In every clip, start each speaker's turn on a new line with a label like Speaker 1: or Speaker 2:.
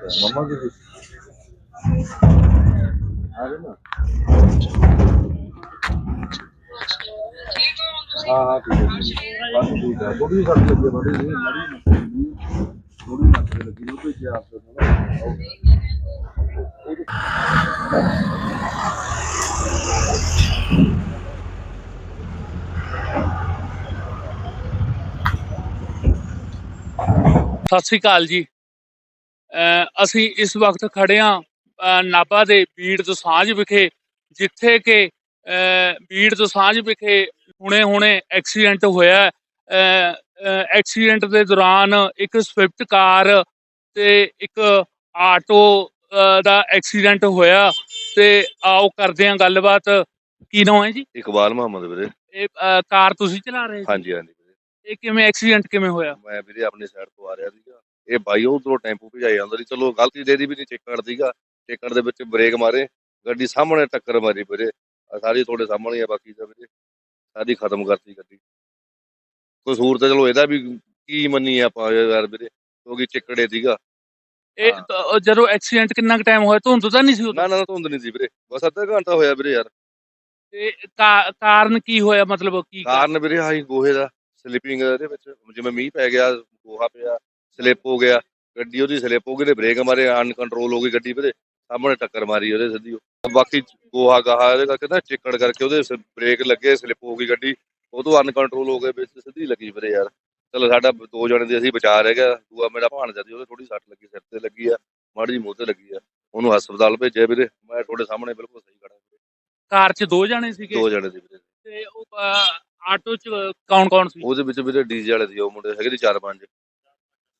Speaker 1: ਮਮਾ ਜੀ ਆ ਰਹੇ ਨਾ ਹਾਂ ਹਾਂ ਠੀਕ ਹੈ ਜੀ। ਬਸ ਠੀਕ ਹੈ ਥੋੜੀ ਸੱਟ ਲੱਗੀ ਬੜੀ ਨਹੀਂ ਮੜੀ ਥੋੜੀ ਮੱਤ ਲੱਗੀ ਉਹ ਭੇਜਿਆ ਆਪ ਤੋਂ ਨਾ
Speaker 2: ਸਤਿ ਸ੍ਰੀ ਅਕਾਲ ਜੀ। ਅਸੀਂ ਇਸ ਵਕਤ ਖੜੇ ਹਾਂ ਨਾਭਾ ਦੇ ਬੀੜ ਦਸਾਂਝ ਵਿਖੇ ਜਿੱਥੇ ਕਿ ਬੀੜ ਦਸਾਂਝ ਵਿਖੇ ਹੁਣੇ-ਹੁਣੇ ਐਕਸੀਡੈਂਟ ਹੋਇਆ ਐਕਸੀਡੈਂਟ ਦੇ ਦੌਰਾਨ ਇੱਕ ਸਵਿਫਟ ਕਾਰ ਤੇ ਇੱਕ ਆਟੋ ਦਾ ਐਕਸੀਡੈਂਟ ਹੋਇਆ ਤੇ ਆਓ ਕਰਦੇ ਹਾਂ ਗੱਲਬਾਤ। ਕੀ ਨਾਮ ਹੈ ਜੀ?
Speaker 1: ਇਕਬਾਲ ਮੁਹੰਮਦ ਵੀਰੇ।
Speaker 2: ਇਹ ਕਾਰ ਤੁਸੀਂ ਚਲਾ ਰਹੇ ਸੀ?
Speaker 1: ਹਾਂਜੀ ਹਾਂਜੀ ਵੀਰੇ।
Speaker 2: ਇਹ ਕਿਵੇਂ ਐਕਸੀਡੈਂਟ ਕਿਵੇਂ ਹੋਇਆ?
Speaker 1: ਮੈਂ ਵੀਰੇ ਆਪਣੀ ਸਾਈਡ ਤੋਂ ਆ ਰਿਹਾ ਸੀਗਾ। ਇਹ ਬਾਈ ਉਧਰੋਂ ਟੈਂਪੂ ਭਜਾਈ ਜਾਂਦਾ ਸੀ। ਚਲੋ ਗਲਤੀ ਦੇ ਦੀ ਵੀ ਨਹੀਂ ਚੇਕੜ ਸੀਗਾ ਚੇਕੜ ਦੇ ਵਿੱਚ ਬ੍ਰੇਕ ਮਾਰੇ। ਗੱਡੀ ਸਾਹਮਣੇ ਟੱਕਰ ਮਾਰੀ ਵੀਰੇ। ਸਾਰੀ ਤੁਹਾਡੇ ਸਾਹਮਣੇ ਹੀ ਆ ਬਾਕੀ ਤਾਂ ਵੀਰੇ। ਸਾਰੀ ਖਤਮ ਕਰਤੀ ਗੱਡੀ। ਕਸੂਰ ਤਾਂ ਚਲੋ ਇਹਦਾ ਵੀ ਕੀ ਮੰਨੀ ਆਪਾਂ ਯਾਰ ਵੀਰੇ ਕਿਉਂਕਿ ਚਿੱਕੜੇ ਸੀਗਾ
Speaker 2: ਇਹ
Speaker 1: ਹਾਂ।
Speaker 2: ਜਦੋਂ ਐਕਸੀਡੈਂਟ ਕਿੰਨਾ ਕੁ ਟਾਈਮ ਹੋਇਆ ਧੁੰਦ ਤਾਂ ਨਹੀਂ ਸੀ
Speaker 1: ਨਾ ਨਾ ਧੁੰਦ ਨਹੀਂ ਸੀ ਵੀਰੇ। ਬਸ ਅੱਧਾ ਘੰਟਾ ਹੋਇਆ ਵੀਰੇ ਯਾਰ।
Speaker 2: ਤੇ ਕਾਰਨ ਕੀ ਹੋਇਆ? ਮਤਲਬ ਕੀ
Speaker 1: ਕਾਰਨ ਵੀਰੇ ਆਹੀ ਗੋਹੇ ਦਾ ਸਲਿਪਿੰਗ ਇਹਦੇ ਵਿੱਚ ਜਿਵੇਂ ਮੀਂਹ ਪੈ ਗਿਆ ਗੋਹਾ ਪਿਆ। ਸਲਿੱਪ ਹੋ ਗਿਆ ਗੱਡੀ ਉਹਦੀ ਸਲਿੱਪ ਹੋ ਗਈ ਤੇ ਬ੍ਰੇਕ ਮਾਰੇ ਅਨਕੰਟਰੋਲ ਹੋ ਗਈ ਗੱਡੀ ਵੀਰੇ ਸਾਹਮਣੇ ਟੱਕਰ ਮਾਰੀ ਉਹਦੇ ਸਿੱਧੀ ਉਹ। ਬਾਕੀ ਗੋਹਾ ਗਾਹਾ ਇਹਦੇ ਕਰਕੇ ਨਾ ਚਿੱਕੜ ਕਰਕੇ ਉਹਦੇ ਬ੍ਰੇਕ ਲੱਗੇ ਸਲਿੱਪ ਹੋ ਗਈ ਗੱਡੀ ਉਹ ਤੋਂ ਅਨਕੰਟਰੋਲ ਹੋ ਗਏ ਵਿੱਚ ਸਿੱਧੀ ਲੱਗੀ ਵੀਰੇ ਯਾਰ। ਚਲੋ ਸਾਡਾ ਦੋ ਜਣੇ ਦੇ ਅਸੀਂ ਬਚਾ ਰਹਿ ਗਿਆ ਦੂਆ ਮੇਰਾ ਭਾਣਜਾ ਸੀ ਉਹਦੇ ਥੋੜੀ ਸੱਟ ਲੱਗੀ ਸਿਰ ਤੇ ਲੱਗੀ ਆ ਮਾੜੀ ਜਿਹੀ ਮੂੰਹ ਤੇ ਲੱਗੀ ਆ। ਉਹਨੂੰ ਹਸਪਤਾਲ ਭੇਜਿਆ ਵੀਰੇ ਮੈਂ ਤੁਹਾਡੇ ਸਾਹਮਣੇ ਬਿਲਕੁਲ ਸਹੀ ਖੜਾ।
Speaker 2: ਕਾਰ 'ਚ ਦੋ ਜਣੇ ਸੀਗੇ?
Speaker 1: ਦੋ ਜਣੇ ਸੀ ਵੀਰੇ।
Speaker 2: ਤੇ ਉਹ ਆਟੋ 'ਚ ਕੌਣ ਕੌਣ ਸੀ?
Speaker 1: ਉਹਦੇ ਵਿੱਚ ਵੀਰੇ ਡੀਜੇ ਵਾਲੇ ਸੀ ਉਹ ਮੁੰਡੇ ਹੈਗੇ ਸੀ ਚਾਰ ਪੰਜ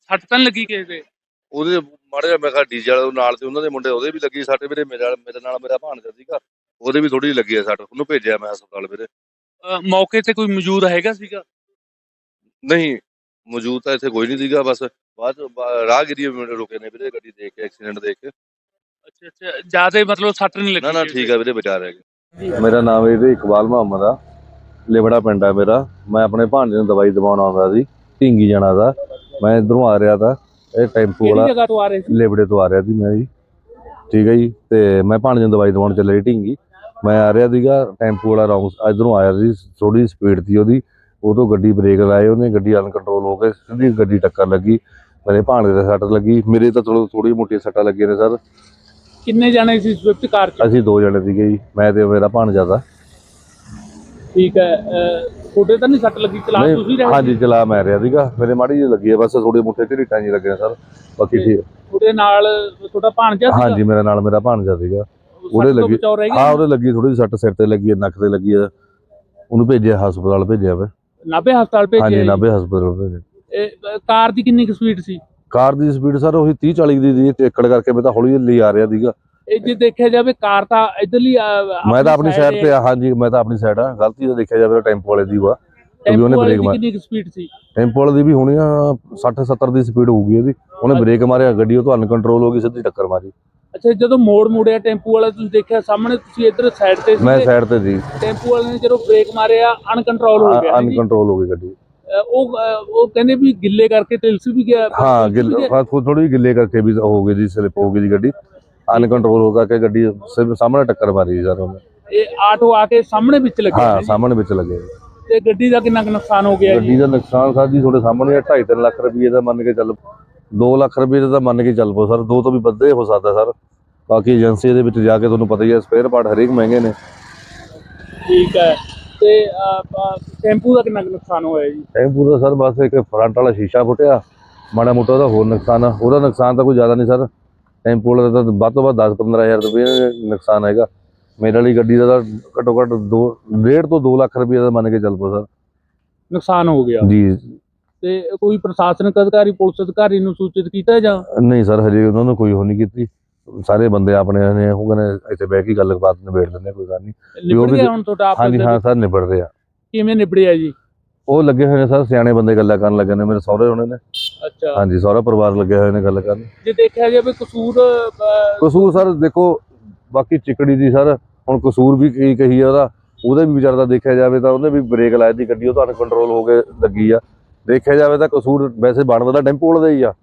Speaker 2: ਸੱਟ ਤਾਂ ਨੀ ਲੱਗੀ ਕਿਸੇ ਦੇ
Speaker 1: ਉਹਦੇ ਮਾੜਾ ਜਿਹਾ ਮੈਂ ਕਿਹਾ ਡੀਜੇ ਵਾਲੇ ਨਾਲ ਤੇ ਉਹਨਾਂ ਦੇ ਮੁੰਡੇ ਉਹਦੇ ਵੀ ਲੱਗੀ ਸੱਟ ਵੀਰੇ ਮੇਰੇ ਨਾਲ ਮੇਰੇ ਨਾਲ ਮੇਰਾ ਭਾਣਜਾ ਸੀਗਾ। ਉਹਦੇ ਵੀ ਥੋੜੀ ਲੱਗੀ ਆ ਸੱਟ ਉਹਨੂੰ ਭੇਜਿਆ ਮੈਂ ਹਸਪਤਾਲ ਵੀਰੇ।
Speaker 2: ਅਹ, ਮੌਕੇ ਤੇ ਕੋਈ ਮੌਜੂਦ ਹੈਗਾ ਸੀਗਾ?
Speaker 1: ਨਹੀਂ ਮੌਜੂਦ ਤਾਂ ਇੱਥੇ ਕੋਈ ਨਹੀਂ ਸੀਗਾ ਬਸ ਬਾਅਦ ਚੋਂ ਬਾ- ਰਾਹਗੀਰੀ ਰੁਕੇ ਨੇ ਵੀਰੇ ਗੱਡੀ ਦੇਖ ਕੇ ਐਕਸੀਡੈਂਟ ਦੇਖ ਕੇ।
Speaker 2: ਅੱਛਾ ਅੱਛਾ ਜ਼ਿਆਦਾ ਮਤਲਬ ਸੱਟ ਨਹੀਂ ਲੱਗੀ
Speaker 1: ਨਾ ਨਾ
Speaker 2: ਕਿਸੇ
Speaker 1: ਠੀਕ ਆ ਵੀਰੇ ਬਚਾ ਰਹਿ ਗਏ। ਮੇਰਾ ਨਾਮ ਇਹਦੇ ਇਕਬਾਲ ਮੁਹੰਮਦ ਆ। ਲਿਬੜਾ ਪਿੰਡ ਆ ਮੇਰਾ। ਮੈਂ ਆਪਣੇ ਭਾਣਜੇ ਨੂੰ ਦਵਾਈ ਦਵਾਉਣ ਆਉਂਦਾ ਸੀ ਢਿੰਗੀ ਜਾਣਾ ਦਾ। ਮੈਂ ਇਧਰੋਂ ਆ ਰਿਹਾ ਤਾਂ ਇਹ ਟੈਂਪੂ ਵਾਲਾ
Speaker 2: ਕਿਹੜੀ ਜਗ੍ਹਾ ਤੋਂ ਆ ਰਹੇ ਸੀ?
Speaker 1: ਲੇਬੜੇ ਤੋਂ ਆ ਰਿਹਾ ਸੀ ਮੈਂ ਜੀ। ਠੀਕ ਹੈ ਜੀ ਤੇ ਮੈਂ ਭਾਣਜੇ ਨੂੰ ਦਵਾਈ ਦਵਾਉਣ ਚੱਲੇ ਢਿੰਗੀ। ਮੈਂ ਆ ਰਿਹਾ ਸੀਗਾ ਟੈਂਪੂ ਵਾਲਾ ਰੌਂਗ ਇਧਰੋਂ ਆਇਆ ਸੀ ਥੋੜੀ ਸਪੀਡ ਸੀ ਉਹਦੀ। ਉਦੋਂ ਗੱਡੀ ਬ੍ਰੇਕ ਲਾਏ ਉਹਨੇ ਗੱਡੀ ਅਨਕੰਟਰੋਲ ਹੋ ਕੇ ਸਿੱਧੀ ਗੱਡੀ ਟੱਕਰ ਲੱਗੀ। ਮੇਰੇ ਭਾਣਜੇ ਦੇ ਸੱਟ ਲੱਗੀ। ਮੇਰੇ ਤਾਂ ਚਲੋ ਥੋੜੀ ਮੋਟੀ ਸੱਟਾਂ ਲੱਗੀਆਂ ਨੇ ਸਰ।
Speaker 2: ਕਿੰਨੇ ਜਣੇ ਸੀ ਸਵਿਫਟ ਕਾਰ 'ਚ?
Speaker 1: ਅਸੀਂ ਦੋ ਜਣੇ ਸੀਗੇ ਜੀ ਮੈਂ ਤੇ ਮੇਰਾ ਭਾਣਜਾ ਦਾ।
Speaker 2: ਠੀਕ ਹੈ ਛੋਟੇ ਤਾਂ ਨਹੀਂ ਸੱਟ ਲੱਗੀ ਚਲਾ
Speaker 1: ਨਹੀਂ,
Speaker 2: ਤੁਸੀਂ ਰਹੇ
Speaker 1: ਹਾਂਜੀ ਚਲਾ ਮੈਂ ਰਿਹਾ ਸੀਗਾ। ਮੇਰੇ ਮਾੜੀ ਜਿਹੀ ਲੱਗੀ ਹੈ ਬਸ ਥੋੜੀ ਮੋਟੇ ਢੀਟਾਂ ਜੀ ਲੱਗੇ ਨੇ ਸਰ ਬਾਕੀ ਠੀਕ।
Speaker 2: ਤੁਹਾਡੇ ਨਾਲ ਤੁਹਾਡਾ ਭਾਣਜਾ ਸੀਗਾ?
Speaker 1: ਹਾਂਜੀ ਮੇਰੇ ਨਾਲ ਮੇਰਾ ਭਾਣਜਾ ਸੀਗਾ। ਉਹਦੇ ਲੱਗੀ- ਹਾਂ ਉਹਦੇ ਲੱਗੀ ਥੋੜੀ ਸੱਟ ਸਿਰ ਤੇ ਲੱਗੀ ਹੈ ਨੱਕ ਤੇ ਲੱਗੀ ਹੈ ਉਹਨੂੰ ਭੇਜਿਆ ਹਸਪਤਾਲ ਭੇਜਿਆ ਵੇ
Speaker 2: ਨਾਭੇ ਹਸਪਤਾਲ ਭੇਜਿਆ
Speaker 1: ਹਾਂਜੀ। ਨਾਭੇ ਹਸਪਤਾਲ ਭੇਜਿਆ।
Speaker 2: ਇਹ, ਕਾਰ ਦੀ ਕਿੰਨੀ ਕੁ ਸਪੀਡ ਸੀ?
Speaker 1: ਕਾਰ ਦੀ ਸਪੀਡ ਸਰ ਉਹੀ 30 40 ਦੀ ਸੀ ਟੇਕੜ ਕਰਕੇ ਮੈਂ ਤਾਂ ਹੌਲੀ ਹੌਲੀ ਆ ਰਿਹਾ ਸੀਗਾ।
Speaker 2: ਇਹ ਜੇ ਦੇਖਿਆ ਜਾਵੇ ਕਾਰ ਤਾਂ ਇਧਰਲੀ
Speaker 1: ਮੈਂ ਤਾਂ ਆਪਣੀ ਸਾਈਡ ਤੇ ਹਾਂਜੀ ਮੈਂ ਤਾਂ ਆਪਣੀ ਸਾਈਡ ਆ। ਗਲਤੀ ਤਾਂ ਦੇਖਿਆ ਜਾਵੇ ਟੈਂਪੋ ਵਾਲੇ ਦੀ ਵਾ ਕਿਉਂਕਿ ਉਹਨੇ ਬ੍ਰੇਕ ਮਾਰ
Speaker 2: ਕਿੰਨੀ ਸਪੀਡ ਸੀ?
Speaker 1: ਟੈਂਪੋ ਵਾਲੇ ਦੀ ਵੀ ਹੋਣੀ ਆ 60 70 ਦੀ ਸਪੀਡ ਹੋਊਗੀ ਉਹਦੀ ਉਹਨੇ ਬ੍ਰੇਕ ਮਾਰਿਆ ਗੱਡੀ ਉਹ ਤੋਂ ਅਨਕੰਟਰੋਲ ਹੋ ਗਈ ਸਿੱਧੀ ਟੱਕਰ ਮਾਰੀ।
Speaker 2: ਅੱਛਾ ਜਦੋਂ ਮੋੜ ਮੁੜਿਆ ਟੈਂਪੂ ਵਾਲਾ ਤੁਸੀਂ ਦੇਖਿਆ ਸਾਹਮਣੇ ਤੁਸੀਂ ਇੱਧਰ ਸਾਈਡ ਤੇ
Speaker 1: ਮੈਂ
Speaker 2: ਸੀ
Speaker 1: ਸਾਈਡ ਤੇ ਸੀ।
Speaker 2: ਟੈਂਪੂ ਵਾਲੇ ਨੇ ਜਦੋਂ ਬ੍ਰੇਕ ਮਾਰਿਆ ਅਨਕੰਟਰੋਲ ਹੋ ਗਿਆ।
Speaker 1: ਅਨਕੰਟਰੋਲ ਹੋ ਗਈ ਗੱਡੀ।
Speaker 2: ਉਹ ਉਹ ਕਹਿੰਦੇ ਵੀ ਗਿੱਲੇ ਕਰਕੇ ਤਿਲਸ ਵੀ ਗਿਆ
Speaker 1: ਹਾਂ ਗਿੱਲ। ਥੋੜੀ ਗਿੱਲੇ ਕਰਕੇ ਵੀ ਹੋ ਗਈ ਜੀ ਸਲਿੱਪ ਹੋ ਗਈ ਜੀ ਗੱਡੀ। ਅਨਕੰਟਰੋਲ ਹੋ ਕਰਕੇ ਗੱਡੀ ਸਿਰ- ਸਾਹਮਣੇ ਟੱਕਰ ਮਾਰੀ ਸਰ ਉਹਨੇ।
Speaker 2: ਇਹ ਆਟੋ ਆ ਕੇ ਸਾਹਮਣੇ ਵਿੱਚ ਲੱਗਿਆ
Speaker 1: ਹਾਂ। ਸਾਹਮਣੇ ਵਿੱਚ ਲੱਗੇ
Speaker 2: ਤੇ ਗੱਡੀ ਦਾ ਕਿੰਨਾ ਕੁ ਨੁਕਸਾਨ ਹੋ ਗਿਆ
Speaker 1: ਗੱਡੀ ਦਾ ਨੁਕਸਾਨ ਸਰ ਜੀ ਤੁਹਾਡੇ ਸਾਹਮਣੇ 2.5 3 ਲੱਖ ਰੁਪਏ ਦਾ ਮੰਨ ਕੇ ਚੱਲ 2 ਲੱਖ ਰੁਪਏ ਦਾ ਤਾਂ ਮੰਨ ਕੇ ਚੱਲ ਪੋ ਸਰ ਦੋ ਤੋਂ ਵੀ ਵੱਧੇ ਹੋ ਸਕਦਾ ਸਰ। ਬਾਕੀ ਏਜੰਸੀ ਦੇ ਵਿੱਚ ਜਾ ਕੇ ਤੁਹਾਨੂੰ ਪਤਾ ਹੀ ਹੈ ਸਪੇਅਰ ਪਾਰਟ ਹਰੇਕ ਮਹਿੰਗੇ ਨੇ।
Speaker 2: ਠੀਕ ਹੈ। ਤੇ ਟੈਂਪੂ ਦਾ ਕਿੰਨਾ ਕੁ ਨੁਕਸਾਨ ਹੋਇਆ ਜੀ?
Speaker 1: ਟੈਂਪੂ ਦਾ ਸਰ ਬਸ ਇੱਕ ਫਰੰਟ ਵਾਲਾ ਸ਼ੀਸ਼ਾ ਫੁੱਟਿਆ ਮਾੜਾ ਮੋਟਾ ਉਹਦਾ ਹੋਰ ਨੁਕਸਾਨ ਆ। ਉਹਦਾ ਨੁਕਸਾਨ ਤਾਂ ਕੋਈ ਜ਼ਿਆਦਾ ਨਹੀਂ ਸਰ। ਟੈਂਪੂ ਵਾਲਾ ਦਾ ਤਾਂ ਵੱਧ ਤੋਂ ਵੱਧ 10 15000 ਰੁਪਏ ਨੁਕਸਾਨ ਹੈਗਾ। ਮੇਰੇ ਵਾਲੀ ਗੱਡੀ ਦਾ ਤਾਂ ਘੱਟੋ ਘੱਟ 2 ਡੇਢ ਤੋਂ 2 ਲੱਖ ਰੁਪਏ ਦਾ ਮੰਨ ਕੇ ਚੱਲ ਪੋ ਸਰ।
Speaker 2: ਨੁਕਸਾਨ ਹੋ ਗਿਆ।
Speaker 1: ਜੀ।
Speaker 2: ਤੇ ਕੋਈ ਪ੍ਰਸ਼ਾਸਨਿਕ ਅਧਿਕਾਰੀ ਪੁਲਿਸ ਅਧਿਕਾਰੀ ਨੂੰ ਸੂਚਿਤ ਕੀਤਾ ਜਾਂ?
Speaker 1: ਨਹੀਂ ਸਰ ਹਜੇ ਉਹਨਾਂ ਨੇ ਕੋਈ ਹੋ ਨਹੀਂ ਕੀਤੀ। ਸਾਰੇ ਬੰਦੇ ਆਪਣੇ ਨੇ ਉਹ ਕਹਿੰਦੇ ਇੱਥੇ ਬਹਿ ਕੇ ਗੱਲਬਾਤ ਨਿਬੇੜ ਲੈਂਦੇ ਕੋਈ ਗੱਲ ਨਹੀਂ।
Speaker 2: ਨਿਬੜ
Speaker 1: ਵੀ-
Speaker 2: ਗਿਆ ਹੁਣ ਤੁਹਾਡਾ ਆਪਸ
Speaker 1: ਹਾਂਜੀ ਹਾਂ? ਸਰ ਨਿਬੜਦੇ ਆ।
Speaker 2: ਕਿਵੇਂ ਨਿਬੜਿਆ ਜੀ?
Speaker 1: ਉਹ ਲੱਗੇ ਹੋਏ ਨੇ ਸਰ ਸਿਆਣੇ ਬੰਦੇ ਗੱਲਾਂ ਕਰਨ ਲੱਗੇ ਨੇ ਮੇਰੇ ਸਹੁਰੇ ਹੋਣੇ ਨੇ।
Speaker 2: ਅੱਛਾ।
Speaker 1: ਹਾਂਜੀ ਸਹੁਰਾ ਪਰਿਵਾਰ ਲੱਗੇ ਹੋਏ ਨੇ ਗੱਲ ਕਰਨ।
Speaker 2: ਜੇ ਦੇਖਿਆ ਜਾਵੇ ਕਸੂਰ
Speaker 1: ਕਸੂਰ ਸਰ ਦੇਖੋ ਬਾਕੀ ਚਿਕੜੀ ਦੀ ਸਰ ਹੁਣ ਕਸੂਰ ਵੀ ਕੀ ਕਹੀ ਆ ਉਹਦਾ ਉਹਦੇ ਵੀ ਵਿਚਾਰ ਦਾ ਦੇਖਿਆ ਜਾਵੇ ਤਾਂ ਉਹਨੇ ਵੀ ਬ੍ਰੇਕ ਲਾਇਆ ਦੀ ਗੱਡੀ ਉਹ ਤਾਂ ਕੰਟਰੋਲ ਹੋ ਕੇ ਲੱਗੀ ਆ। ਦੇਖਿਆ ਜਾਵੇ ਤਾਂ ਕਸੂਰ ਵੈਸੇ ਬਣਦਾ ਤਾਂ ਟੈਂਪੋ ਵਾਲੇ ਦਾ ਹੀ ਆ।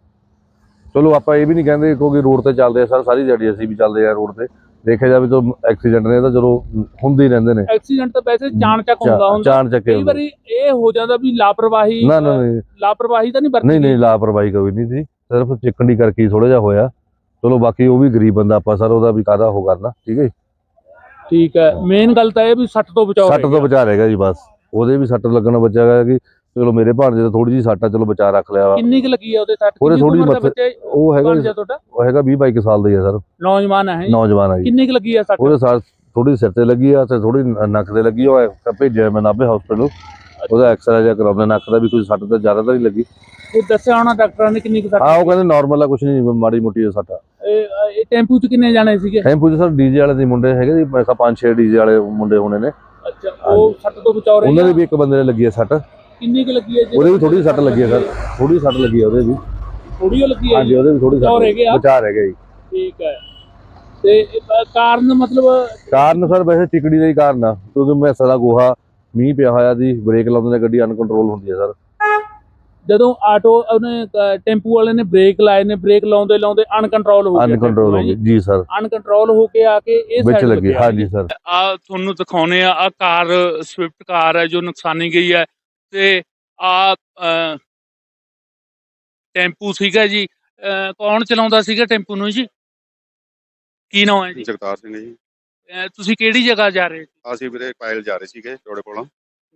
Speaker 1: ਚਲੋ ਆਪਾਂ ਇਹ ਵੀ ਨਹੀਂ ਕਹਿੰਦੇ ਕਿਉਂਕਿ ਰੋਡ ਤੇ ਚੱਲਦੇ ਆ ਸਰ ਸਾਰੀ ਦਿਹਾੜੀ ਅਸੀਂ ਵੀ ਚੱਲਦੇ ਆ ਰੋਡ ਤੇ। ਦੇਖਿਆ ਜਾਵੇ ਤਾਂ ਐਕਸੀਡੈਂਟ ਨੇ ਤਾਂ ਚਲੋ ਹੁੰਦੇ ਹੀ ਰਹਿੰਦੇ ਨੇ।
Speaker 2: ਐਕਸੀਡੈਂਟ ਤਾਂ ਵੈਸੇ ਜਾਣ ਚੱਕ ਹੁੰਦਾ ਹੁੰਦਾ।
Speaker 1: ਚਾਣ ਚੱਕੇ
Speaker 2: ਕਈ ਵਾਰੀ ਇਹ ਹੋ ਜਾਂਦਾ ਵੀ ਲਾਪਰਵਾਹੀ
Speaker 1: ਨਾ ਨਾ
Speaker 2: ਲਾਪਰਵਾਹੀ ਤਾਂ ਨਹੀਂ ਵਰਤੀ
Speaker 1: ਨਹੀਂ ਨਹੀਂ ਲਾਪਰਵਾਹੀ ਕੋਈ ਨਹੀਂ ਸੀ ਸਿਰਫ ਚਿਕਣੀ ਕਰਕੇ ਥੋੜਾ ਜਿਹਾ ਹੋਇਆ। ਚਲੋ ਬਾਕੀ ਉਹ ਵੀ ਗਰੀਬ ਬੰਦਾ ਆਪਾਂ ਸਰ ਉਹਦਾ ਵੀ ਕਾਹਦਾ ਉਹ ਕਰਨਾ ਠੀਕ ਹੈ ਜੀ।
Speaker 2: ਠੀਕ ਹੈ। ਮੇਨ ਗੱਲ ਤਾਂ ਇਹ ਵੀ ਸੱਟ ਤੋਂ ਬਚਾਓ
Speaker 1: ਸੱਟ ਤੋਂ ਬਚਾ ਰਹੇਗਾ ਜੀ ਬਸ। ਉਹਦੇ ਵੀ ਸੱਟ ਲੱਗਣਾ ਬਚਾਗਾ ਕਿ ਚਲੋ ਮੇਰੇ ਭਾਣਜੇ ਦਾ ਥੋੜੀ ਜੀ ਸੱਟ ਆ ਚਲੋ ਬਚਾ ਰੱਖ ਲਿਆ।
Speaker 2: ਕਿੰਨੀ ਕੁ ਲੱਗੀ ਹੈ ਉਹਦੇ ਸੱਟ?
Speaker 1: ਉਹਦੇ
Speaker 2: ਦਾ
Speaker 1: ਮੱਥੇ-
Speaker 2: ਬੱਚਾ
Speaker 1: ਉਹ ਹੈਗਾ ਉਹ ਹੈਗਾ 20 22 ਸਾਲ ਦਾ ਹੀ ਆ ਸਰ।
Speaker 2: ਨੌਜਵਾਨ ਹੈ?
Speaker 1: ਨੌਜਵਾਨ ਆ ਜੀ।
Speaker 2: ਕਿੰਨੀ ਕੁ ਲੱਗੀ ਹੈ ਸੱਟ?
Speaker 1: ਉਹਦੇ ਸਾਲ ਥੋੜੀ ਸਿਰ ਤੇ ਲੱਗੀ ਆ ਤੇ ਥੋੜੀ ਨੱਕ ਤੇ ਲੱਗੀ ਆ। ਉਹ ਭੇਜਿਆ ਮੈਂ ਨਾਭੇ ਹਸਪੀਟਲ ਉਹਦਾ ਐਕਸਰੇ ਜਿਹਾ ਕਰਾਉਣਾ ਨੱਕ ਦਾ ਵੀ ਕੋਈ ਸੱਟ ਤਾਂ ਜ਼ਿਆਦਾ ਤਾਂ ਨਹੀਂ ਲੱਗੀ।
Speaker 2: ਉਹ ਦੱਸਿਆ ਹੋਣਾ ਡਾਕਟਰਾਂ ਨੇ ਕਿੰਨੀ ਕੁ ਸੱਟ?
Speaker 1: ਹਾਂ ਉਹ ਕਹਿੰਦੇ ਨਾਰਮਲ ਆ ਕੁਝ ਨਹੀਂ ਮਾੜੀ ਮੋਟੀ ਸੱਟ ਆ।
Speaker 2: ਇਹ ਇਹ ਟੈਂਪੂ 'ਚ ਕਿੰਨੇ ਜਾਣੇ ਸੀਗੇ?
Speaker 1: ਟੈਂਪੂ 'ਚ ਸਰ ਡੀਜੇ ਵਾਲੇ ਦੇ ਮੁੰਡੇ ਹੈਗੇ ਜੀ ਮੈਂ ਕਿਹਾ ਪੰਜ ਛੇ ਡੀਜੇ ਵਾਲੇ ਮੁੰਡੇ ਹੋਣੇ ਨੇ।
Speaker 2: ਅੱਛਾ ਉਹ ਸੱਟ ਤੋਂ ਬਚਾਓ ਰਹੇ
Speaker 1: ਉਹਨਾਂ ਦੇ ਵੀ ਇੱਕ ਬੰਦੇ ਨੇ ਲੱਗੀ ਆ ਸੱਟ।
Speaker 2: ਕਿੰਨੀ ਕੁ ਲੱਗੀ ਹੈ ਜੀ?
Speaker 1: ਉਹਦੇ ਵੀ ਥੋੜੀ ਸੱਟ ਲੱਗੀ ਆ ਸਰ। ਥੋੜੀ ਸੱਟ ਲੱਗੀ ਆ ਉਹਦੇ ਵੀ।
Speaker 2: ਥੋੜੀ ਓ ਲੱਗੀ ਹੈ
Speaker 1: ਹਾਂਜੀ ਉਹਦੇ ਵੀ ਥੋੜੀ
Speaker 2: ਬਚਾਅ ਰਹਿ ਗਿਆ?
Speaker 1: ਸੱਟ ਬਚਾ ਰਹਿ ਗਿਆ ਜੀ।
Speaker 2: ਠੀਕ ਹੈ। ਤੇ ਇਹ, ਕਾਰਨ ਮਤਲਬ
Speaker 1: ਕਾਰਨ ਸਰ ਵੈਸੇ ਚਿਕੜੀ ਦਾ ਹੀ ਕਾਰਨ ਆ। ਕਿਉਂਕਿ ਮੈਂ ਸਦਾ ਗੋਹਾ ਮੀਂਹ ਪਿਆ ਹੋਇਆ ਦੀ ਬ੍ਰੇਕ ਲਾਉਂਦੇ ਨੇ ਗੱਡੀ ਅਨਕੰਟਰੋਲ ਹੁੰਦੀ ਹੈ ਸਰ।
Speaker 2: ਜਦੋਂ ਆਟੋ ਉਹਨੇ ਅ, ਟੈਂਪੂ ਵਾਲੇ ਨੇ ਬ੍ਰੇਕ ਲਾਏ ਨੇ ਬ੍ਰੇਕ ਲਾਉਂਦੇ ਲਾਉਂਦੇ ਅਨਕੰਟਰੋਲ ਹੋ ਗਿਆ।
Speaker 1: ਅਨਕੰਟਰੋਲ ਹੋ ਗਈ ਜੀ ਸਰ।
Speaker 2: ਅਨਕੰਟਰੋਲ ਹੋ ਕੇ ਆ ਕੇ ਇਹ
Speaker 1: ਵਿੱਚ
Speaker 2: side
Speaker 1: ਲੱਗੀ। ਹਾਂਜੀ ਸਰ।
Speaker 2: ਆ ਤੁਹਾਨੂੰ ਦਿਖਾਉਨੇ ਆ ਆ ਕਾਰ ਸਵਿਫਟ ਕਾਰ ਹੈ ਜੋ ਨੁਕਸਾਨੀ ਗਈ ਹੈ। ਤੇ ਆ ਟੈਂਪੂ ਸੀਗਾ ਜੀ। ਕੌਣ ਚਲਾਉਂਦਾ ਸੀਗਾ ਟੈਂਪੂ ਨੂੰ ਜੀ? ਕੀ ਨਾਮ ਹੈ ਜੀ?
Speaker 3: ਜਗਤਾਰ ਸਿੰਘ ਜੀ।
Speaker 2: ਤੁਸੀਂ ਕਿਹੜੀ ਜਗ੍ਹਾ ਜਾ ਰਹੇ ਸੀ?
Speaker 3: ਅਸੀਂ ਵੀਰੇ ਪਾਇਲ ਜਾ ਰਹੇ ਸੀਗੇ ਚੋੜੇ ਕੋਲੋਂ।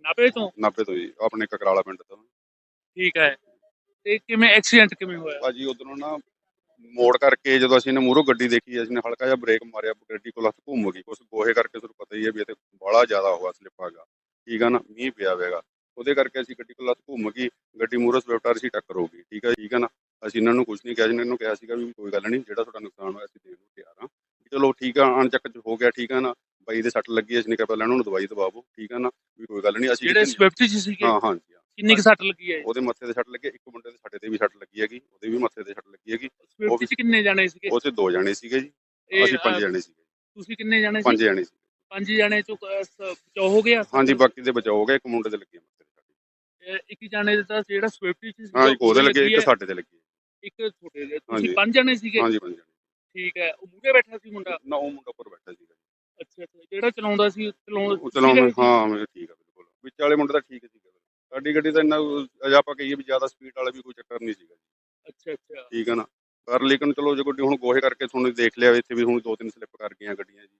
Speaker 2: ਨਾਭੇ ਤੋਂ?
Speaker 3: ਨਾਭੇ ਤੋਂ ਜੀ ਆਪਣੇ ਕਕਰਾਲਾ ਪਿੰਡ ਤੋਂ।
Speaker 2: ਠੀਕ ਹੈ। ਤੇ ਕਿਵੇਂ ਐਕਸੀਡੈਂਟ ਕਿਵੇਂ ਹੋਇਆ?
Speaker 3: ਭਾਜੀ ਉਧਰੋਂ ਨਾ ਮੋੜ ਕਰਕੇ ਜਦੋਂ ਅਸੀਂ ਨੇ ਮੂਹਰੋਂ ਗੱਡੀ ਦੇਖੀ ਅਸੀਂ ਨੇ ਹਲਕਾ ਜਿਹਾ ਬ੍ਰੇਕ ਮਾਰਿਆ ਗੱਡੀ ਕੋਲ ਹੱਥ ਘੁੰਮ ਗਈ। ਕੁਛ ਗੋਹੇ ਕਰਕੇ ਤੁਹਾਨੂੰ ਪਤਾ ਹੀ ਹੈ ਵੀ ਇੱਥੇ ਬੜਾ ਜ਼ਿਆਦਾ ਹੋਇਆ ਸਲਿੱਪ ਹੈਗਾ ਠੀਕ ਆ ਨਾ ਮੀਂਹ ਪਿਆ ਹੋਵੇਗਾ ਉਹਦੇ ਕਰਕੇ ਅਸੀਂ ਗੱਡੀ ਕੋਲ ਘੁੰਮ ਗਈ ਗੱਡੀ ਮੂਹਰੋਂ ਸਵਿਫਟਰ ਸੀ ਟੱਕਰ ਹੋ ਗਈ ਠੀਕ ਆ ਠੀਕ ਆ ਨਾ? ਅਸੀਂ ਇਹਨਾਂ ਨੂੰ ਕੁਝ ਨਹੀਂ ਕਿਹਾ ਜੀ ਇਹਨਾਂ ਨੂੰ ਕਿਹਾ ਸੀਗਾ ਵੀ ਕੋਈ ਗੱਲ ਨਹੀਂ ਜਿਹੜਾ ਤੁਹਾਡਾ ਨੁਕਸਾਨ ਹੋਇਆ ਅਸੀਂ ਦੇਣ ਨੂੰ ਤਿਆਰ ਹਾਂ ਵੀ ਚਲੋ ਠੀਕ ਆ ਅਣਚੱਕ ਚ ਹੋ ਗਿਆ ਠੀਕ ਆ ਨਾ? ਬਾਈ ਦੇ ਸੱਟ ਲੱਗੀ ਅਸੀਂ ਨੇ ਕਿਹਾ ਪਹਿਲਾਂ ਇਹਨਾਂ ਨੂੰ ਦਵਾਈ ਦਵਾਵੋ ਠੀਕ ਆ ਨਾ? ਵੀ ਕੋਈ ਗੱਲ ਨਹੀਂ ਅਸੀਂ
Speaker 2: ਜਿਹੜੇ ਸਵਿਫਟ ਚ ਸੀਗੇ
Speaker 3: ਹਾਂ ਹਾਂ ਜੀ ਹਾਂ।
Speaker 2: ਕਿੰਨੀ ਕੁ ਸੱਟ ਲੱਗੀ ਹੈ ਜੀ?
Speaker 3: ਉਹਦੇ ਮੱਥੇ ਤੇ ਸੱਟ ਲੱਗੀ ਇੱਕ ਮੁੰਡੇ ਦੇ ਸਾਡੇ ਤੇ ਵੀ ਸੱਟ ਲੱਗੀ ਹੈਗੀ ਉਹਦੇ ਵੀ ਮੱਥੇ ਤੇ ਸੱਟ ਲੱਗੀ ਹੈਗੀ।
Speaker 2: ਸਵਿਫਟ ਚ ਕਿੰਨੇ ਜਾਣੇ ਸੀਗੇ?
Speaker 3: ਉਹ 'ਚ ਦੋ ਜਣੇ ਸੀਗੇ ਜੀ ਅਸੀਂ ਪੰਜ ਜਣੇ ਸੀਗੇ।
Speaker 2: ਤੁਸੀਂ ਕਿੰਨੇ ਜਾਣੇ ਸੀ
Speaker 3: ਪੰਜ ਜਣੇ ਸੀ।
Speaker 2: ਪੰਜ ਜਾਣੇ ਚੋਂ ਸ- ਬਚਾਅ ਹੋ ਗਿਆ
Speaker 3: ਹਾਂਜੀ ਬਾਕੀ ਦੇ ਬਚਾਓ ਹੋ ਗਏ ਇੱਕ ਮੁੰਡੇ ਦੇ ਲੱਗੀ ਮੱਥੇ ਤੇ
Speaker 2: ਇੱਕ ਜਾਣੇ ਦੇ ਤਾਂ ਜਿਹੜਾ ਸਵਿਫਟ ਸੀ
Speaker 3: ਹਾਂ ਇੱਕ ਉਹਦੇ ਲੱਗੇ ਇੱਕ ਸਾਡੇ ਤੇ ਲੱਗੀ
Speaker 2: ਇੱਕ ਛੋਟੇ ਦੇ। ਤੁਸੀਂ
Speaker 3: ਹਾਂਜੀ।
Speaker 2: ਪੰਜ ਜਣੇ ਸੀਗੇ?
Speaker 3: ਹਾਂਜੀ ਪੰਜ ਜਣੇ।
Speaker 2: ਠੀਕ ਹੈ। ਉਹ ਮੂਹਰੇ ਬੈਠਾ ਸੀ ਮੁੰਡਾ?
Speaker 3: ਨਾ ਉਹ ਮੁੰਡਾ ਉੱਪਰ ਬੈਠਾ ਸੀਗਾ।
Speaker 2: ਅੱਛਾ ਅੱਛਾ। ਜਿਹੜਾ ਚਲਾਉਂਦਾ ਸੀ ਚਲਾਉਂਦਾ
Speaker 3: ਉਹ ਚਲਾਉਣ ਹਾਂ ਮੈਂ ਠੀਕ ਆ ਬਿਲਕੁਲ। ਵਿੱਚ ਵਾਲੇ ਮੁੰਡੇ ਦਾ ਠੀਕ ਸੀਗਾ। ਸਾਡੀ ਗੱਡੀ ਤਾਂ ਇੰਨਾ ਅਜਾ ਆਪਾਂ ਕਹੀਏ ਵੀ ਜ਼ਿਆਦਾ ਸਪੀਡ ਵਾਲਾ ਵੀ ਕੋਈ ਚੱਕਰ ਨਹੀਂ ਸੀਗਾ।
Speaker 2: ਅੱਛਾ ਅੱਛਾ।
Speaker 3: ਠੀਕ ਆ ਨਾ? ਪਰ ਲੇਕਿਨ ਚਲੋ ਜੇ ਗੱਡੀ ਹੁਣ ਗੋਹੇ ਕਰਕੇ ਤੁਹਾਨੂੰ ਦੇਖ ਲਿਆ ਇੱਥੇ ਵੀ ਹੁਣ ਦੋ ਤਿੰਨ ਸਲਿੱਪ ਕਰ ਗਈਆਂ ਗੱਡੀਆਂ ਜੀ।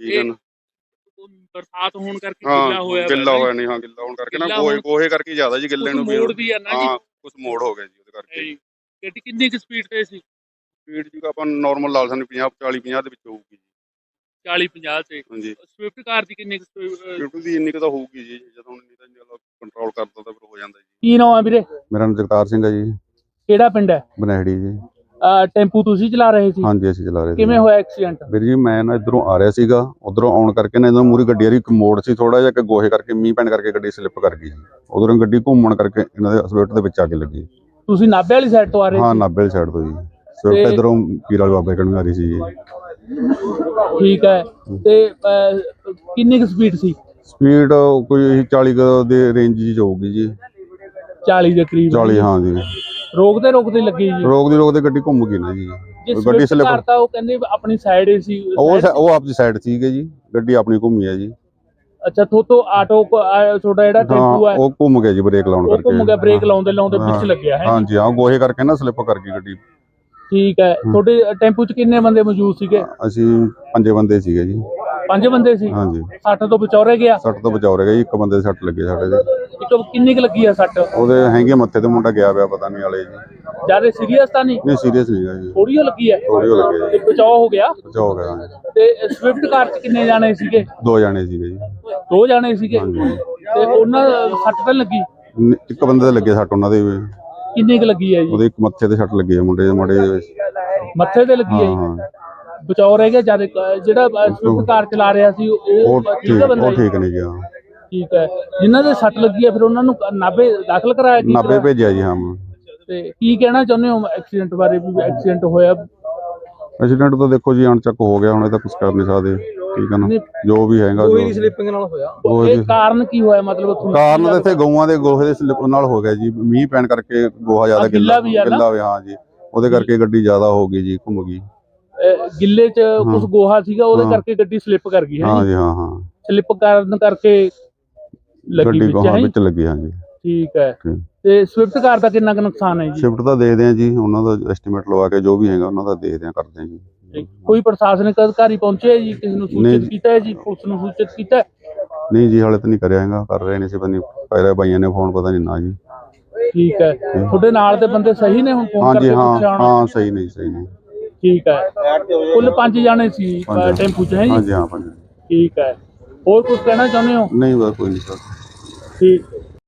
Speaker 3: ਠੀਕ ਆ
Speaker 2: ਇਹ
Speaker 3: ਨਾ?
Speaker 2: ਬਰਸਾਤ ਹੋਣ ਕਰਕੇ ਗਿੱਲਾ
Speaker 3: ਹਾਂ
Speaker 2: ਹੋਇਆ
Speaker 3: ਗਿੱਲਾ
Speaker 2: ਵਾ
Speaker 3: ਹੋਇਆ ਨਹੀਂ ਹਾਂ ਗਿੱਲਾ ਹੋਣ ਕਰਕੇ ਨਾ
Speaker 2: ਗਿੱਲਾ
Speaker 3: ਗੋਹੇ ਗੋਹੇ ਕਰਕੇ ਜ਼ਿਆਦਾ ਜੀ ਗਿੱਲੇ ਨੂੰ
Speaker 2: ਮੋੜ ਵੀ ਆ ਨਾ ਜੀ।
Speaker 3: ਹਾਂ ਕੁਝ ਮੋੜ ਹੋ ਗਿਆ ਜੀ ਉਹਦੇ ਕਰਕੇ।
Speaker 2: ਗੱਡੀ ਕਿੰਨੀ ਕੁ ਸਪੀਡ ਤੇ ਸੀ?
Speaker 3: ਸਪੀਡ ਜੀ ਆਪਾਂ ਨਾਰਮਲ ਲਾ ਸਕਦੇ 50 40 50 ਦੇ ਵਿੱਚ ਹੋਊਗੀ ਜੀ।
Speaker 2: 40 50 ਤੇ।
Speaker 3: ਹਾਂਜੀ।
Speaker 2: ਸਵਿਫਟ ਕਾਰ ਦੀ ਕਿੰਨੀ ਕੁ
Speaker 3: ਸਪੀਡ ਦੀ ਇੰਨੀ ਕੁ ਤਾਂ ਹੋਊਗੀ ਜੀ ਜਦੋਂ ਨਹੀਂ ਤਾਂ ਚਲੋ ਕੰਟਰੋਲ ਕਰਦਾ ਤਾਂ ਫਿਰ ਹੋ ਜਾਂਦਾ ਜੀ।
Speaker 2: ਕੀ ਨਾਮ ਹੈ ਵੀਰੇ?
Speaker 4: ਮੇਰਾ ਨਾਮ ਜਗਤਾਰ ਸਿੰਘ ਹੈ ਜੀ।
Speaker 2: ਕਿਹੜਾ ਪਿੰਡ ਹੈ?
Speaker 4: ਬਨਹਿੜੀ ਜੀ।
Speaker 2: ਟੈਂਪੂ ਤੁਸੀਂ ਚਲਾ ਰਹੇ ਸੀ?
Speaker 4: ਹਾਂਜੀ ਅਸੀਂ ਚਲਾ ਰਹੇ ਸੀ।
Speaker 2: ਕਿਵੇਂ ਹੋਇਆ ਐਕਸੀਡੈਂਟ?
Speaker 4: ਵੀਰ ਜੀ ਮੈਂ ਨਾ ਇਧਰੋਂ ਆ ਰਿਹਾ ਸੀਗਾ। ਉਧਰੋਂ ਆਉਣ ਕਰਕੇ ਨਾ ਇਹਨਾਂ ਮੂਰੀ ਗੱਡੀ ਆ ਰਹੀ ਇੱਕ ਮੋੜ ਸੀ ਥੋੜਾ ਜਿਹਾ ਕਿ ਗੋਹੇ ਕਰਕੇ ਮੀਂਹ ਪੈਣ ਕਰਕੇ ਗੱਡੀ ਸਲਿੱਪ ਕਰ ਗਈ। ਉਧਰੋਂ ਗੱਡੀ ਘੁੰਮਣ ਕਰਕੇ ਇਹਨਾਂ ਦੇ ਸਵਿਫਟ ਦੇ ਵਿੱਚ ਆ ਕੇ ਲੱਗੀ।
Speaker 2: ਤੁਸੀਂ ਨਾਭੇ ਵਾਲੀ ਸਾਈਡ ਤੋਂ ਆ ਰਹੇ
Speaker 4: ਹਾਂ ਨਾਭੇ ਵਾਲੀ ਸਾਈਡ ਤੋਂ ਜੀ। ਸਵਿਫਟ ਇਧਰੋਂ ਪੀਰ ਵਾਲੇ ਬਾਬੇ ਕਣੂ ਆ ਰਹੀ ਸੀ
Speaker 2: ਠੀਕ ਹੈ। ਤੇ ਕਿੰਨੀ ਕੁ ਸਪੀਡ ਸੀ?
Speaker 4: ਸਪੀਡ ਕੋਈ 40 ਕੁ ਦੇ ਰੇਂਜ ਜੀ ਹੋਊਗੀ ਜੀ।
Speaker 2: 40 ਦੇ ਕਰੀਬ।
Speaker 4: 40 ਹਾਂ ਜੀ।
Speaker 2: ਰੋਕਦੇ ਰੋਕਦੇ ਲੱਗੀ ਜੀ।
Speaker 4: ਰੋਕਦੀ ਰੋਕਦੀ ਗੱਡੀ ਘੁੰਮ ਗਈ ਨਾ ਜੀ।
Speaker 2: ਜੇ
Speaker 4: ਗੱਡੀ
Speaker 2: ਗੱਡੀ ਕਰਤਾ ਉਹ ਕਹਿੰਦੇ ਆਪਣੀ ਸਾਈਡ ਹੀ ਸੀ
Speaker 4: ਉਹ ਸਾ- ਉਹ ਆਪਦੀ ਸਾਈਡ ਸੀਗੇ ਜੀ। ਗੱਡੀ ਆਪਣੀ ਘੁੰਮੀ ਹੈ ਜੀ।
Speaker 2: ਅੱਛਾ ਥੋਤੋ ਆਟੋ ਕੋ- ਆ, ਤੁਹਾਡਾ ਜਿਹੜਾ
Speaker 4: ਹਾਂ
Speaker 2: ਟੈਂਪੂ ਹੈ।
Speaker 4: ਉਹ ਘੁੰਮ ਗਿਆ ਜੀ ਬ੍ਰੇਕ ਲਾਉਣ
Speaker 2: ਉਹ
Speaker 4: ਕਰਕੇ।
Speaker 2: ਘੁੰਮ ਗਿਆ ਬ੍ਰੇਕ। ਲਾਉਂਦੇ ਲਾਉਂਦੇ
Speaker 4: ਹਾਂ।
Speaker 2: ਲੱਗਿਆ ਹੈ
Speaker 4: ਹਾਂਜੀ ਹਾਂ ਗੋਹੇ ਕਰਕੇ ਨਾ ਸਲਿੱਪ ਕਰ ਗਈ ਗੱਡੀ।
Speaker 2: ਠੀਕ ਹੈ। ਤੁਹਾਡੇ ਟੈਂਪੂ 'ਚ ਕਿੰਨੇ ਬੰਦੇ ਮੌਜੂਦ ਸੀਗੇ?
Speaker 4: ਅਸੀਂ ਪੰਜੇ ਬੰਦੇ ਸੀਗੇ ਜੀ।
Speaker 2: ਪੰਜ ਬੰਦੇ ਸੀ?
Speaker 4: ਹਾਂਜੀ।
Speaker 2: 60 ਤੋਂ ਵਿਚੌਰੇ ਗਿਆ?
Speaker 4: ਸੱਟ ਤੋਂ ਬਚਾਉ ਰਿਹਾ ਜੀ ਇੱਕ ਬੰਦੇ ਦੇ ਸੱਟ ਲੱਗੇ ਸਾਡੇ ਦੇ
Speaker 2: ਇੱਕ ਕਿੰਨੀ ਕੁ ਲੱਗੀ ਆ ਸੱਟ?
Speaker 4: ਉਹਦੇ ਹੈਂਗੇ ਮੱਥੇ ਤੇ ਮੁੰਡਾ ਗਿਆ ਪਿਆ ਪਤਾ ਨਹੀਂ ਵਾਲੇ ਜੀ।
Speaker 2: ਜ਼ਿਆਦਾ ਸੀਰੀਅਸ ਤਾਂ ਨਹੀਂ?
Speaker 4: ਨਹੀਂ ਸੀਰੀਅਸ ਨਹੀਂ ਗਾ ਜੀ।
Speaker 2: ਥੋੜੀ ਜਿਹੀ ਲੱਗੀ ਹੈ
Speaker 4: ਥੋੜੀ ਹੋ ਲੱਗੇ
Speaker 2: ਤੇ
Speaker 4: ਜੀ।
Speaker 2: ਬਚਾਅ ਹੋ ਗਿਆ?
Speaker 4: ਬਚਾਓ ਹੋ ਗਿਆ ਜੀ।
Speaker 2: ਤੇ ਸਵਿਫਟ ਕਾਰ 'ਚ ਕਿੰਨੇ ਜਾਣੇ ਸੀਗੇ?
Speaker 4: ਦੋ ਜਾਣੇ ਸੀਗੇ ਜੀ।
Speaker 2: ਦੋ ਜਾਣੇ ਸੀਗੇ?
Speaker 4: ਹਾਂਜੀ।
Speaker 2: ਤੇ ਉਹਨਾਂ ਦਾ ਸੱਟ ਤਾਂ ਲੱਗੀ?
Speaker 4: ਨ- ਇੱਕ ਬੰਦੇ ਦੇ ਲੱਗੇ ਸੱਟ ਉਹਨਾਂ ਦੇ ਵੀ।
Speaker 2: ਕਿੰਨੀ ਕੁ ਲੱਗੀ ਹੈ ਜੀ?
Speaker 4: ਉਹਦੇ ਇੱਕ ਮੱਥੇ ਤੇ ਸੱਟ ਲੱਗੀ ਹੈ ਮੁੰਡੇ ਦੇ ਮਾੜੇ ਜਿਹੇ।
Speaker 2: ਮੱਥੇ ਤੇ ਲੱਗੀ ਹੈ
Speaker 4: ਹਾਂ
Speaker 2: ਜੀ
Speaker 4: ਹਾਂ।
Speaker 2: ਬਚਾਅ ਰਹਿ ਗਿਆ ਜ਼ਿਆਦਾ ਜਿਹੜਾ ਸਵਿਫਟ ਕਾਰ ਚਲਾ ਰਿਹਾ ਸੀ
Speaker 4: ਉਹ
Speaker 2: ਉਹ ਠੀਕ
Speaker 4: ਠੀਕ
Speaker 2: ਹੈ ਬੰਦਾ
Speaker 4: ਉਹ
Speaker 2: ਜੀ?
Speaker 4: ਠੀਕ ਨਹੀਂ ਗਿਆ।
Speaker 2: ਠੀਕ ਹੈ। ਜਿਨ੍ਹਾਂ ਦੇ ਸੱਟ ਲੱਗੀ ਹੈ ਫਿਰ ਉਹਨਾਂ ਨੂੰ ਨਾਭੇ ਦਾਖਲ ਕਰਾਇਆ ਕੀ
Speaker 4: ਨਾਭੇ
Speaker 2: ਕਰਾਇਆ?
Speaker 4: ਭੇਜਿਆ ਜੀ ਹਾਂ।
Speaker 2: ਤੇ ਕੀ ਕਹਿਣਾ ਚਾਹੁੰਦੇ ਹੋ ਐਕਸੀਡੈਂਟ ਬਾਰੇ ਵੀ ਐਕਸੀਡੈਂਟ ਹੋਇਆ?
Speaker 4: ਐਕਸੀਡੈਂਟ ਤਾਂ ਦੇਖੋ ਜੀ ਅਣਚੱਕ ਹੋ ਗਿਆ ਹੁਣ ਇਹ ਤਾਂ ਕੁਝ ਕਰ ਨਹੀਂ ਸਕਦੇ। ਠੀਕ ਹੈ ਨਾ?
Speaker 2: ਨਹੀਂ।
Speaker 4: ਜੋ ਵੀ ਹੈਗਾ ਜੋ
Speaker 5: ਸਲਿੱਪਿੰਗ ਨਾਲ ਹੋਇਆ।
Speaker 4: ਉਹ
Speaker 2: ਇਹ
Speaker 4: ਜੀ-
Speaker 2: ਕਾਰਨ ਕੀ ਹੋਇਆ? ਮਤਲਬ ਤੁਹਾਨੂੰ
Speaker 4: ਕਾਰਨ ਤਾਂ ਇੱਥੇ ਗਊਆਂ ਦੇ ਗੋਹੇ ਦੇ ਸਲਿੱਪ ਨਾਲ ਹੋ ਗਿਆ ਜੀ। ਮੀਂਹ ਪੈਣ ਕਰਕੇ ਗੋਹਾ ਜ਼ਿਆਦਾ
Speaker 2: ਗਿੱਲਾ
Speaker 4: ਗਿੱਲਾ
Speaker 2: ਵੀ ਆ ਨਾ?
Speaker 4: ਗਿੱਲਾ ਵੀ ਹਾਂ ਜੀ। ਉਹਦੇ ਕਰਕੇ ਗੱਡੀ ਜ਼ਿਆਦਾ ਹੋ ਗਈ ਜੀ ਘੁੰਮ ਗਈ।
Speaker 2: ਗਿੱਲੇ 'ਚ ਕੁਝ। ਗੋਹਾ ਸੀਗਾ ਉਹਦੇ। ਕਰਕੇ ਗੱਡੀ ਸਲਿੱਪ ਕਰ ਗਈ ਹੈ
Speaker 4: ਹਾਂ
Speaker 2: ਜੀ
Speaker 4: ਹਾਂ ਹਾਂ
Speaker 2: ਸਲਿੱਪ ਕਰਨ ਕਰਕੇ ਲੱਗੀ
Speaker 4: ਗੱਡੀ
Speaker 2: ਵਿੱਚ ਹੈ ਜੀ?
Speaker 4: ਵਿੱਚ ਲੱਗੀ ਹਾਂ ਜੀ
Speaker 2: ਠੀਕ ਹੈ
Speaker 4: ਠੀਕ।
Speaker 2: ਤੇ ਸਵਿਫਟ ਕਾਰ ਦਾ ਕਿੰਨਾ ਕੁ ਨੁਕਸਾਨ ਹੈ ਜੀ
Speaker 4: ਸ਼ਿਫਟ ਤਾਂ ਦੇਖਦੇ ਆ ਜੀ ਉਹਨਾਂ ਦਾ ਐਸਟੀਮੇਟ ਲਵਾ ਕੇ ਜੋ ਵੀ ਹੈਗਾ ਉਹਨਾਂ ਦਾ ਦੇਖਦੇ ਆ ਕਰਦੇ ਆ ਜੀ।
Speaker 2: ਕੋਈ ਪ੍ਰਸ਼ਾਸਨਿਕ ਅਧਿਕਾਰੀ ਪਹੁੰਚੇ ਜੀ ਕਿਸੇ ਨੂੰ ਸੂਚਿਤ। ਕੀਤਾ ਹੈ ਜੀ ਪੁਲਿਸ ਨੂੰ ਸੂਚਿਤ ਕੀਤਾ ਹੈ?
Speaker 4: ਨਹੀਂ ਜੀ ਹਾਲੇ ਤਾਂ ਨਹੀਂ ਕਰਿਆ ਹੈਗਾ ਕਰ ਰਹੇ ਨੇ ਸੀ ਨਹੀਂ ਪੈਰੇ ਬਾਈਆਂ ਨੇ ਫੋਨ ਪਤਾ ਨਹੀਂ ਨਾ ਜੀ
Speaker 2: ਠੀਕ ਹੈ ਤੁਹਾਡੇ ਨਾਲ ਦੇ ਬੰਦੇ ਸਹੀ ਨੇ ਹੁਣ ਫੋਨ
Speaker 4: ਹਾਂ ਜੀ
Speaker 2: ਕਰਕੇ
Speaker 4: ਹਾਂ
Speaker 2: ਪੁੱਛਿਆ ਹੋਣਾ?
Speaker 4: ਹਾਂ ਸਹੀ ਨਹੀਂ ਸਹੀ ਨਹੀਂ
Speaker 2: ਠੀਕ ਹੈ। ਕੁੱਲ ਪੰਜ ਜਾਣੇ ਸੀ
Speaker 4: ਪੰਜ।
Speaker 2: ਟੈਂਪੂ 'ਚ ਹੈ
Speaker 4: ਹਾਂ
Speaker 2: ਜੀ?
Speaker 4: ਜੀ ਹਾਂ ਪੰਜ
Speaker 2: ਠੀਕ ਹੈ। ਹੋਰ ਕੁਝ ਕਹਿਣਾ ਚਾਹੁੰਦੇ ਹੋ?
Speaker 4: ਨਹੀਂ ਬਸ ਕੋਈ ਨਹੀਂ ਸਰ।
Speaker 2: ਠੀਕ।